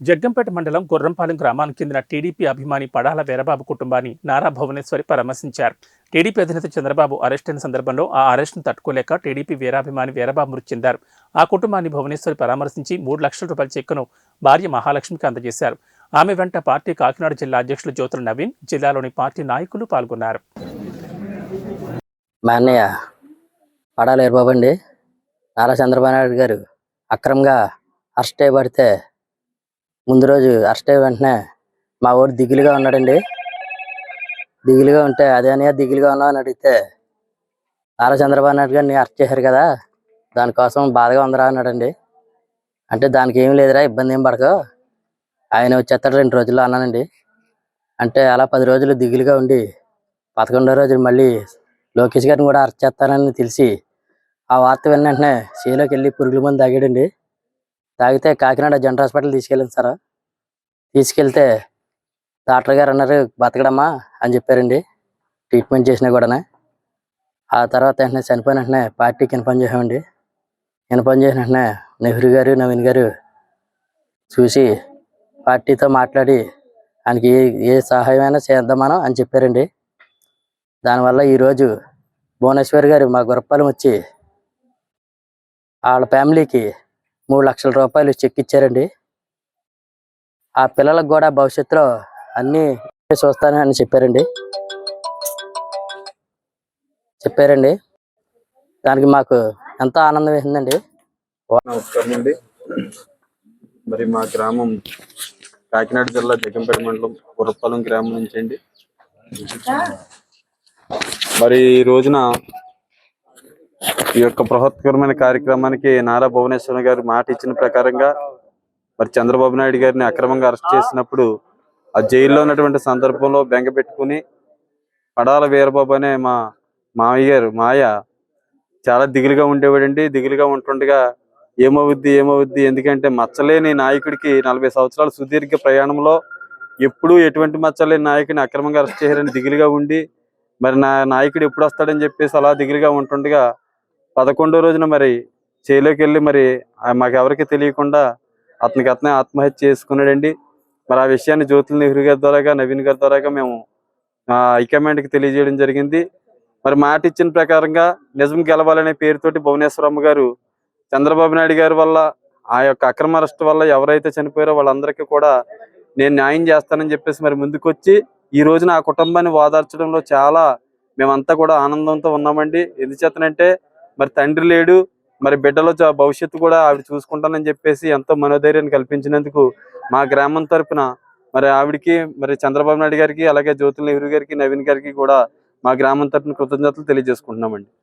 జగ్గంపేట మండలం గుర్రంపాలెం గ్రామానికి చెందిన టీడీపీ అభిమాని పడాల వీరబాబు కుటుంబాన్ని నారా భువనేశ్వరి పరామర్శించారు. టీడీపీ అధినేత చంద్రబాబు అరెస్ట్ అయిన సందర్భంలో ఆ అరెస్టును తట్టుకోలేక టీడీపీ వీరాభిమాని వీరబాబు మృతి చెందారు. ఆ కుటుంబాన్ని భువనేశ్వరి పరామర్శించి మూడు లక్షల రూపాయల చెక్కును భార్య మహాలక్ష్మికి అందజేశారు. ఆమె వెంట పార్టీ కాకినాడ జిల్లా అధ్యక్షులు జ్యోతుల నవీన్ జిల్లాలోని పార్టీ నాయకులు పాల్గొన్నారు. మా అన్నయ్య పడాలి అండి. నారా చంద్రబాబు నాయుడు గారు అక్రమంగా అరెస్ట్ చేయబడితే ముందు రోజు అరెస్ట్ అయ్యి వెంటనే మా ఊరు దిగులుగా ఉన్నాడండి. దిగులుగా ఉంటే అదే అని దిగులుగా ఉన్నావు అని అడిగితే నారా చంద్రబాబు నాయుడు గారిని అరెస్ట్ చేశారు కదా దానికోసం బాధగా ఉందిరా అన్నాడండి. అంటే దానికి ఏం లేదురా ఇబ్బంది ఏం పడకు. ఆయన వచ్చేస్తాడు రెండు రోజుల్లో అన్నానండి. అంటే అలా పది రోజులు దిగులుగా ఉండి పదకొండో రోజు మళ్ళీ లోకేష్ గారిని కూడా అరెస్ట్ చేస్తానని తెలిసి ఆ వార్త విన్న వెంటనే సీలోకి వెళ్ళి పురుగుల మందు తాగాడండి. తాగితే కాకినాడ జనరల్ హాస్పిటల్ తీసుకెళ్ళింది సార్. తీసుకెళ్తే డాక్టర్ గారు అన్నారు బతకడమ్మా అని చెప్పారండి. ట్రీట్మెంట్ చేసినా కూడా ఆ తర్వాత వెంటనే చనిపోయిన వెంటనే పార్టీకి ఇన్ఫార్మ్ చేసామండి ఇన్ఫార్మ్ చేసిన వెంటనే నెహ్రూ గారు నవీన్ గారు చూసి పార్టీతో మాట్లాడి ఆయనకి ఏ ఏ సహాయమైనా చేద్దామనో అని చెప్పారండి. దానివల్ల ఈరోజు భువనేశ్వర్ గారు మా గురపాలెం వచ్చి వాళ్ళ ఫ్యామిలీకి మూడు లక్షల రూపాయలు చెక్ ఇచ్చారండి. ఆ పిల్లలకు కూడా భవిష్యత్తులో అన్నీ చూస్తానని అని చెప్పారండి. చెప్పారండి. దానికి మాకు ఎంతో ఆనందం వేసిందండి. నమస్కారం అండి. మరి మా గ్రామం కాకినాడ జిల్లా జగంపేట మండలం గురపాలెం గ్రామం నుంచి అండి మరి ఈ రోజున ఈ యొక్క బృహత్కరమైన కార్యక్రమానికి నారా భువనేశ్వర గారు మాట ఇచ్చిన ప్రకారంగా మరి చంద్రబాబు నాయుడు గారిని అక్రమంగా అరెస్ట్ చేసినప్పుడు ఆ జైల్లో ఉన్నటువంటి సందర్భంలో బెంగ పెట్టుకుని పడాల వీరబాబు అనే మా మామయ్య గారు మాయ చాలా దిగులుగా ఉండేవాడండి. దిగులుగా ఉంటుండగా ఏమవుద్ది ఏమవుద్ది ఎందుకంటే మచ్చలేని నాయకుడికి నలభై సంవత్సరాల సుదీర్ఘ ప్రయాణంలో ఎప్పుడూ ఎటువంటి మచ్చలేని నాయకుడిని అక్రమంగా అరెస్ట్ చేయాలని దిగులుగా ఉండి మరి నా నాయకుడు ఎప్పుడు వస్తాడని చెప్పేసి అలా దిగులుగా ఉంటుండగా పదకొండో రోజున మరి చేలోకి వెళ్ళి మరి మాకెవరికి తెలియకుండా అతనికి అతనే ఆత్మహత్య చేసుకున్నాడండి. మరి ఆ విషయాన్ని జ్యోతుల నెహ్రూ గారి ద్వారాగా నవీన్ గారి ద్వారాగా మేము ఆ, హైకమాండ్కి తెలియజేయడం జరిగింది. మరి మాట ఇచ్చిన ప్రకారంగా నిజం గెలవాలనే పేరుతోటి భువనేశ్వరమ్మ గారు చంద్రబాబు నాయుడు గారి వల్ల ఆ యొక్క అక్రమ అరెస్ట్ వల్ల ఎవరైతే చనిపోయారో వాళ్ళందరికీ కూడా నేను న్యాయం చేస్తానని చెప్పేసి మరి ముందుకొచ్చి ఈ రోజున ఆ కుటుంబాన్ని ఓదార్చడంలో చాలా మేమంతా కూడా ఆనందంతో ఉన్నామండి. ఎందుచేతనంటే మరి తండ్రి లేడు మరి బిడ్డలో భవిష్యత్తు కూడా ఆవిడ చూసుకుంటానని చెప్పేసి ఎంతో మనోధైర్యాన్ని కల్పించినందుకు మా గ్రామం తరపున మరి ఆవిడకి మరి చంద్రబాబు నాయుడు గారికి అలాగే జ్యోతుల నెహ్రూ గారికి నవీన్ గారికి కూడా మా గ్రామం తరపున కృతజ్ఞతలు తెలియజేసుకుంటున్నామండి.